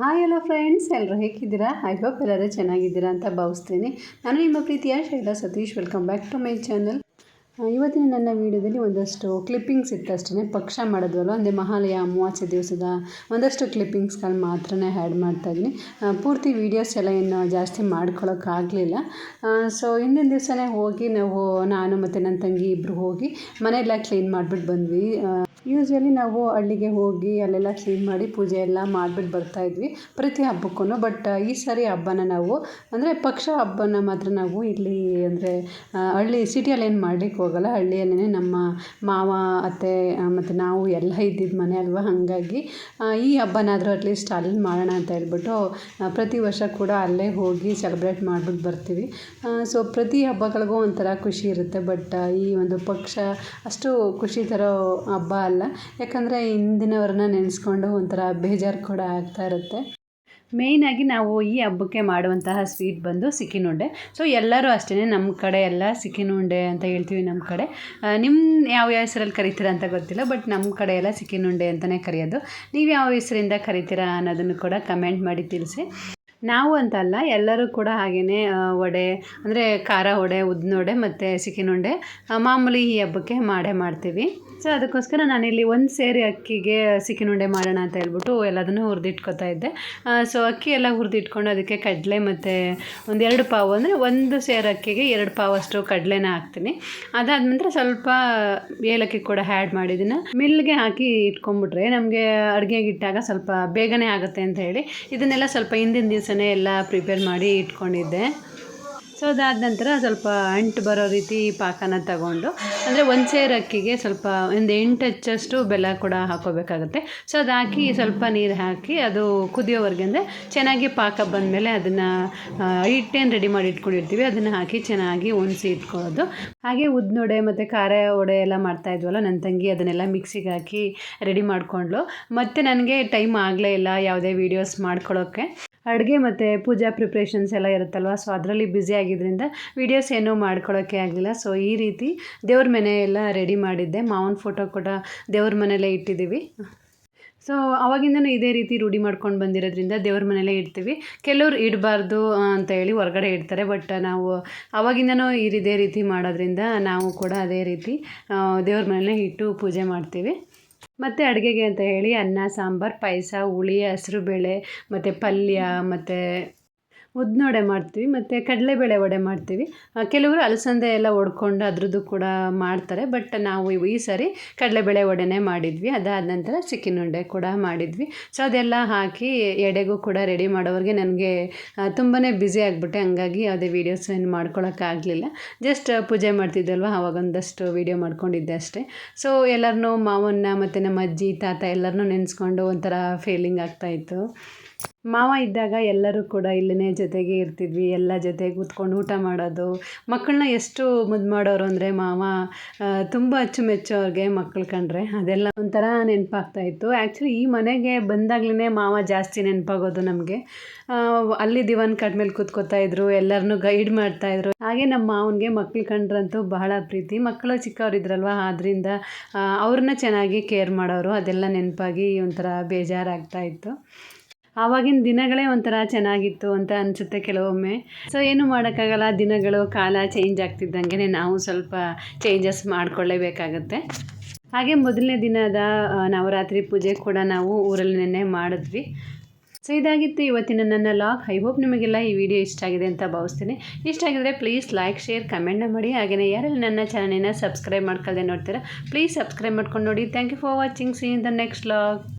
Hello friends ಎಲ್ಲರೂ ಹೇಗಿದ್ದೀರಾ? I hope ಎಲ್ಲರೂ ಚೆನ್ನಾಗಿದ್ದೀರಾ ಅಂತ ಭಾವಿಸ್ತೀನಿ. ನಾನು ನಿಮ್ಮ ಪ್ರೀತಿಯ Shaila Satish. Welcome back to my channel ಇವತ್ತಿನ ನನ್ನ ವಿಡಿಯೋದಲ್ಲಿ ಒಂದಷ್ಟು ಕ್ಲಿಪ್ಪಿಂಗ್ಸ್ ಇತ್ತಷ್ಟೇ ಪಕ್ಷ ಮಾಡೋದಲ್ಲ ಅಂದರೆ ಮಹಾಲಯ ಅಮಾವಾಸ್ಯೆ ದಿವಸದ ಒಂದಷ್ಟು ಕ್ಲಿಪ್ಪಿಂಗ್ಸ್ಗಳು ಮಾತ್ರನೇ ಆ್ಯಡ್ ಮಾಡ್ತಾಯಿದ್ದೀನಿ ಪೂರ್ತಿ ವೀಡಿಯೋಸ್ ಎಲ್ಲ ಏನು ಜಾಸ್ತಿ ಮಾಡ್ಕೊಳ್ಳೋಕ್ಕಾಗಲಿಲ್ಲ ಸೊ ಹಿಂದಿನ ದಿವಸನೇ ಹೋಗಿ ನಾವು, ನಾನು ಮತ್ತು ನನ್ನ ತಂಗಿ ಇಬ್ಬರು ಹೋಗಿ ಮನೆಯೆಲ್ಲ ಕ್ಲೀನ್ ಮಾಡಿಬಿಟ್ಟು ಬಂದ್ವಿ. ಯೂಶ್ವಲಿ ನಾವು ಹಳ್ಳಿಗೆ ಹೋಗಿ ಅಲ್ಲೆಲ್ಲ ಕ್ಲೀನ್ ಮಾಡಿ ಪೂಜೆ ಎಲ್ಲ ಬರ್ತಾ ಇದ್ವಿ ಪ್ರತಿ ಹಬ್ಬಕ್ಕೂ ಬಟ್ ಈ ಸಾರಿ ಹಬ್ಬನ ನಾವು, ಅಂದರೆ ಪಕ್ಷ ಹಬ್ಬನ ಮಾತ್ರ ನಾವು ಇಲ್ಲಿ, ಅಂದರೆ ಹಳ್ಳಿ ಸಿಟಿಯಲ್ಲಿ ಏನು ಮಾಡ್ಲಿಕ್ಕೆ ಹೋಗಲ್ಲ. ಹಳ್ಳಿಯಲ್ಲೇ ನಮ್ಮ ಮಾವ, ಅತ್ತೆ ಮತ್ತು ನಾವು ಎಲ್ಲ ಇದ್ದಿದ್ದು ಮನೆ ಅಲ್ವಾ? ಹಾಗಾಗಿ ಈ ಹಬ್ಬನಾದರೂ ಅಟ್ಲೀಸ್ಟ್ ಅಲ್ಲಿ ಮಾಡೋಣ ಅಂತ ಹೇಳ್ಬಿಟ್ಟು ಪ್ರತಿ ವರ್ಷ ಕೂಡ ಅಲ್ಲೇ ಹೋಗಿ ಸೆಲೆಬ್ರೇಟ್ ಮಾಡಿಬಿಟ್ಟು ಬರ್ತೀವಿ. ಸೊ ಪ್ರತಿ ಹಬ್ಬಗಳಿಗೂ ಒಂಥರ ಖುಷಿ ಇರುತ್ತೆ. ಬಟ್ ಈ ಒಂದು ಪಕ್ಷ ಅಷ್ಟು ಖುಷಿ ತರೋ ಹಬ್ಬ ಅಲ್ಲ. ಯಾಕಂದರೆ ಹಿಂದಿನವ್ರನ್ನ ನೆನೆಸ್ಕೊಂಡು ಒಂಥರ ಬೇಜಾರು ಕೂಡ ಆಗ್ತಾ ಇರುತ್ತೆ. ಮೇಯ್ನಾಗಿ ನಾವು ಈ ಹಬ್ಬಕ್ಕೆ ಮಾಡುವಂತಹ ಸ್ವೀಟ್ ಬಂದು ಸಿಕ್ಕಿನುಂಡೆ. ಸೊ ಎಲ್ಲರೂ ಅಷ್ಟೇ ನಮ್ಮ ಕಡೆ ಎಲ್ಲ ಸಿಕ್ಕಿನುಂಡೆ ಅಂತ ಹೇಳ್ತೀವಿ ನಮ್ಮ ಕಡೆ. ನಿಮ್ಮ ಯಾವ ಹೆಸರಲ್ಲಿ ಕರಿತೀರಾ ಅಂತ ಗೊತ್ತಿಲ್ಲ ಬಟ್ ನಮ್ಮ ಕಡೆ ಎಲ್ಲ ಸಿಕ್ಕಿನುಂಡೆ ಅಂತಲೇ ಕರೆಯೋದು. ನೀವು ಯಾವ ಹೆಸರಿಂದ ಕರಿತೀರಾ ಅನ್ನೋದನ್ನು ಕೂಡ ಕಮೆಂಟ್ ಮಾಡಿ ತಿಳಿಸಿ. ನಾವು ಅಂತಲ್ಲ, ಎಲ್ಲರೂ ಕೂಡ ಹಾಗೆಯೇ ವಡೆ, ಅಂದರೆ ಖಾರ ವಡೆ, ಉದ್ದಿನ ಮತ್ತು ಸಿಕ್ಕಿನುಂಡೆ ಮಾಮೂಲಿ ಈ ಹಬ್ಬಕ್ಕೆ ಮಾಡೇ ಮಾಡ್ತೀವಿ. ಸೊ ಅದಕ್ಕೋಸ್ಕರ ನಾನಿಲ್ಲಿ ಒಂದು ಸೇರಿ ಅಕ್ಕಿಗೆ ಸಿಕ್ಕಿನುಂಡೆ ಮಾಡೋಣ ಅಂತ ಹೇಳ್ಬಿಟ್ಟು ಎಲ್ಲದನ್ನು ಹುರಿದಿಟ್ಕೊತಾ ಇದ್ದೆ. ಸೊ ಅಕ್ಕಿ ಎಲ್ಲ ಹುರಿದಿಟ್ಕೊಂಡು ಅದಕ್ಕೆ ಕಡಲೆ ಮತ್ತು ಒಂದೆರಡು ಪಾವು, ಅಂದರೆ ಒಂದು ಸೇರು ಅಕ್ಕಿಗೆ ಎರಡು ಪಾವಷ್ಟು ಕಡಲೆನ ಹಾಕ್ತೀನಿ. ಅದಾದ ನಂತರ ಸ್ವಲ್ಪ ಏಲಕ್ಕಿ ಕೂಡ ಆ್ಯಡ್ ಮಾಡಿದ್ದೀನಿ ಮಿಲ್ಗೆ ಹಾಕಿ ಇಟ್ಕೊಂಡ್ಬಿಟ್ರೆ ನಮಗೆ ಅಡುಗೆಗಿಟ್ಟಾಗ ಸ್ವಲ್ಪ ಬೇಗನೆ ಆಗುತ್ತೆ ಅಂತ ಹೇಳಿ, ಇದನ್ನೆಲ್ಲ ಸ್ವಲ್ಪ ಹಿಂದಿನ ದಿವಸನೇ ಎಲ್ಲ ಪ್ರಿಪೇರ್ ಮಾಡಿ ಇಟ್ಕೊಂಡಿದ್ದೆ. ಸೊ ಅದಾದ ನಂತರ ಸ್ವಲ್ಪ ಅಂಟು ಬರೋ ರೀತಿ ಪಾಕನ ತಗೊಂಡು, ಅಂದರೆ ಒಂದು ಸೇರು ಅಕ್ಕಿಗೆ ಸ್ವಲ್ಪ ಒಂದು ಎಂಟು ಹಚ್ಚಷ್ಟು ಬೆಲ್ಲ ಕೂಡ ಹಾಕೋಬೇಕಾಗುತ್ತೆ. ಸೊ ಅದು ಹಾಕಿ ಸ್ವಲ್ಪ ನೀರು ಹಾಕಿ ಅದು ಕುದಿಯೋವರೆಗೆ, ಅಂದರೆ ಚೆನ್ನಾಗಿ ಪಾಕ ಬಂದಮೇಲೆ ಅದನ್ನು ಹಿಟ್ಟೇನು ರೆಡಿ ಮಾಡಿ ಇಟ್ಕೊಂಡಿರ್ತೀವಿ, ಅದನ್ನು ಹಾಕಿ ಚೆನ್ನಾಗಿ ಒಣಸಿ ಇಟ್ಕೊಳ್ಳೋದು. ಹಾಗೆ ಉದ್ನೊಡೆ ಮತ್ತು ಖಾರ ವಡೆ ಎಲ್ಲ ಮಾಡ್ತಾ ಇದ್ವಲ್ಲ ನನ್ನ ತಂಗಿ ಅದನ್ನೆಲ್ಲ ಮಿಕ್ಸಿಗೆ ಹಾಕಿ ರೆಡಿ ಮಾಡಿಕೊಂಡ್ಳು. ಮತ್ತು ನನಗೆ ಟೈಮ್ ಆಗಲೇ ಇಲ್ಲ ಯಾವುದೇ ವೀಡಿಯೋಸ್ ಮಾಡ್ಕೊಳ್ಳೋಕ್ಕೆ. ಅಡುಗೆ ಮತ್ತು ಪೂಜಾ ಪ್ರಿಪ್ರೇಷನ್ಸ್ ಎಲ್ಲ ಇರುತ್ತಲ್ವ? ಸೊ ಅದರಲ್ಲಿ ಬ್ಯುಸಿ ಆಗಿದ್ದರಿಂದ ವೀಡಿಯೋಸ್ ಏನೂ ಮಾಡ್ಕೊಳ್ಳೋಕ್ಕೆ ಆಗಲಿಲ್ಲ. ಸೊ ಈ ರೀತಿ ದೇವ್ರ ಮನೆ ಎಲ್ಲ ರೆಡಿ ಮಾಡಿದ್ದೆ. ಮಾವನ ಫೋಟೋ ಕೂಡ ದೇವ್ರ ಮನೆಯಲ್ಲೇ ಇಟ್ಟಿದ್ದೀವಿ. ಸೊ ಅವಾಗಿಂದನೂ ಇದೇ ರೀತಿ ರೂಢಿ ಮಾಡ್ಕೊಂಡು ಬಂದಿರೋದ್ರಿಂದ ದೇವ್ರ ಮನೆಯಲ್ಲೇ ಇಡ್ತೀವಿ. ಕೆಲವ್ರು ಇಡಬಾರ್ದು ಅಂತ ಹೇಳಿ ಹೊರಗಡೆ ಇಡ್ತಾರೆ. ಬಟ್ ನಾವು ಅವಾಗಿಂದನೂ ಇದೇ ರೀತಿ ಮಾಡೋದ್ರಿಂದ ನಾವು ಕೂಡ ಅದೇ ರೀತಿ ದೇವ್ರ ಮನೆಯಲ್ಲೇ ಇಟ್ಟು ಪೂಜೆ ಮಾಡ್ತೀವಿ. ಮತ್ತು ಅಡುಗೆಗೆ ಅಂತ ಹೇಳಿ ಅನ್ನ ಸಾಂಬಾರು ಪಾಯಸ ಹುಳಿ ಬೇಳೆ ಮತ್ತು ಪಲ್ಯ ಮತ್ತು ಉದ್ನೊಡೆ ಮಾಡ್ತೀವಿ, ಮತ್ತು ಕಡಲೆಬೇಳೆ ವಡೆ ಮಾಡ್ತೀವಿ. ಕೆಲವರು ಅಲಸಂದೆ ಎಲ್ಲ ಒಡ್ಕೊಂಡು ಅದರದ್ದು ಕೂಡ ಮಾಡ್ತಾರೆ, ಬಟ್ ನಾವು ಈ ಸಾರಿ ಕಡಲೆಬೇಳೆ ವಡೆನೇ ಮಾಡಿದ್ವಿ. ಅದಾದ ನಂತರ ಚಿಕನ್ ಉಂಡೆ ಕೂಡ ಮಾಡಿದ್ವಿ. ಸೊ ಅದೆಲ್ಲ ಹಾಕಿ ಎಡೆಗೂ ಕೂಡ ರೆಡಿ ಮಾಡೋವ್ರಿಗೆ ನನಗೆ ತುಂಬಾ ಬ್ಯುಸಿ ಆಗಿಬಿಟ್ಟೆ. ಹಂಗಾಗಿ ಯಾವುದೇ ವೀಡಿಯೋಸ್ ಏನು ಮಾಡ್ಕೊಳೋಕ್ಕಾಗಲಿಲ್ಲ ಜಸ್ಟ್ ಪೂಜೆ ಮಾಡ್ತಿದ್ದಲ್ವ ಅವಾಗ ಒಂದಷ್ಟು ವೀಡಿಯೋ ಮಾಡ್ಕೊಂಡಿದ್ದೆ ಅಷ್ಟೇ. ಸೊ ಎಲ್ಲರನ್ನೂ ಮಾವನ್ನ ಮತ್ತು ನಮ್ಮ ಅಜ್ಜಿ, ತಾತ ಎಲ್ಲರನ್ನೂ ನೆನೆಸ್ಕೊಂಡು ಒಂಥರ ಫೀಲಿಂಗ್ ಆಗ್ತಾಯಿತ್ತು ಮಾವ ಇದ್ದಾಗ ಎಲ್ಲರೂ ಕೂಡ ಇಲ್ಲೇ ಜೊತೆಗೆ ಇರ್ತಿದ್ವಿ, ಎಲ್ಲ ಜೊತೆಗೆ ಕೂತ್ಕೊಂಡು ಊಟ ಮಾಡೋದು. ಮಕ್ಕಳನ್ನ ಎಷ್ಟು ಮುದ್ದು ಮಾಡೋರು ಅಂದರೆ ಮಾವ ತುಂಬ ಅಚ್ಚುಮೆಚ್ಚು ಅವ್ರಿಗೆ ಮಕ್ಕಳು ಕಂಡ್ರೆ ಅದೆಲ್ಲ ಒಂಥರ ನೆನಪಾಗ್ತಾಯಿತ್ತು ಆ್ಯಕ್ಚುಲಿ ಈ ಮನೆಗೆ ಬಂದಾಗ್ಲೇ ಮಾವ ಜಾಸ್ತಿ ನೆನಪಾಗೋದು ನಮಗೆ. ಅಲ್ಲಿ ದಿವಾನ್ ಕಟ್ ಮೇಲೆ ಕೂತ್ಕೋತಾ ಇದ್ರು ಎಲ್ಲರನ್ನೂ ಗೈಡ್ ಮಾಡ್ತಾಯಿದ್ರು ಹಾಗೆ ನಮ್ಮ ಮಾವನಿಗೆ ಮಕ್ಕಳು ಕಂಡ್ರಂತೂ ಬಹಳ ಪ್ರೀತಿ. ಮಕ್ಕಳು ಚಿಕ್ಕವರಿದ್ರಲ್ವ ಆದ್ದರಿಂದ ಅವ್ರನ್ನ ಚೆನ್ನಾಗಿ ಕೇರ್ ಮಾಡೋರು ಅದೆಲ್ಲ ನೆನಪಾಗಿ ಒಂಥರ ಬೇಜಾರಾಗ್ತಾಯಿತ್ತು ಆವಾಗಿನ ದಿನಗಳೇ ಒಂಥರ ಚೆನ್ನಾಗಿತ್ತು ಅಂತ ಅನಿಸುತ್ತೆ ಕೆಲವೊಮ್ಮೆ. ಸೊ ಏನು ಮಾಡೋಕ್ಕಾಗಲ್ಲ, ದಿನಗಳು, ಕಾಲ ಚೇಂಜ್ ಆಗ್ತಿದ್ದಂಗೆ ನಾವು ಸ್ವಲ್ಪ ಚೇಂಜಸ್ ಮಾಡಿಕೊಳ್ಳೇಬೇಕಾಗತ್ತೆ. ಹಾಗೆ ಮೊದಲನೇ ದಿನದ ನವರಾತ್ರಿ ಪೂಜೆ ಕೂಡ ನಾವು ಊರಲ್ಲಿ ನೆನ್ನೆ ಮಾಡಿದ್ವಿ. ಸೊ ಇದಾಗಿತ್ತು ಇವತ್ತಿನ ನನ್ನ ಲಾಗ್ ಐ ಹೋಪ್ ನಿಮಗೆಲ್ಲ ಈ ವಿಡಿಯೋ ಇಷ್ಟ ಆಗಿದೆ ಅಂತ ಭಾವಿಸ್ತೀನಿ. ಇಷ್ಟ ಆಗಿದ್ರೆ ಪ್ಲೀಸ್ ಲೈಕ್ ಶೇರ್ ಕಮೆಂಟ್ನ ಮಾಡಿ. ಹಾಗೆಯೇ ಯಾರೆಲ್ಲ ನನ್ನ ಚಾನಲಿನ ಸಬ್ಸ್ಕ್ರೈಬ್ ಮಾಡ್ಕೊಳ್ಳದೆ ನೋಡ್ತೀರಾ ಪ್ಲೀಸ್ ಸಬ್ಸ್ಕ್ರೈಬ್ ಮಾಡ್ಕೊಂಡು ನೋಡಿ. Thank you for watching see in the next log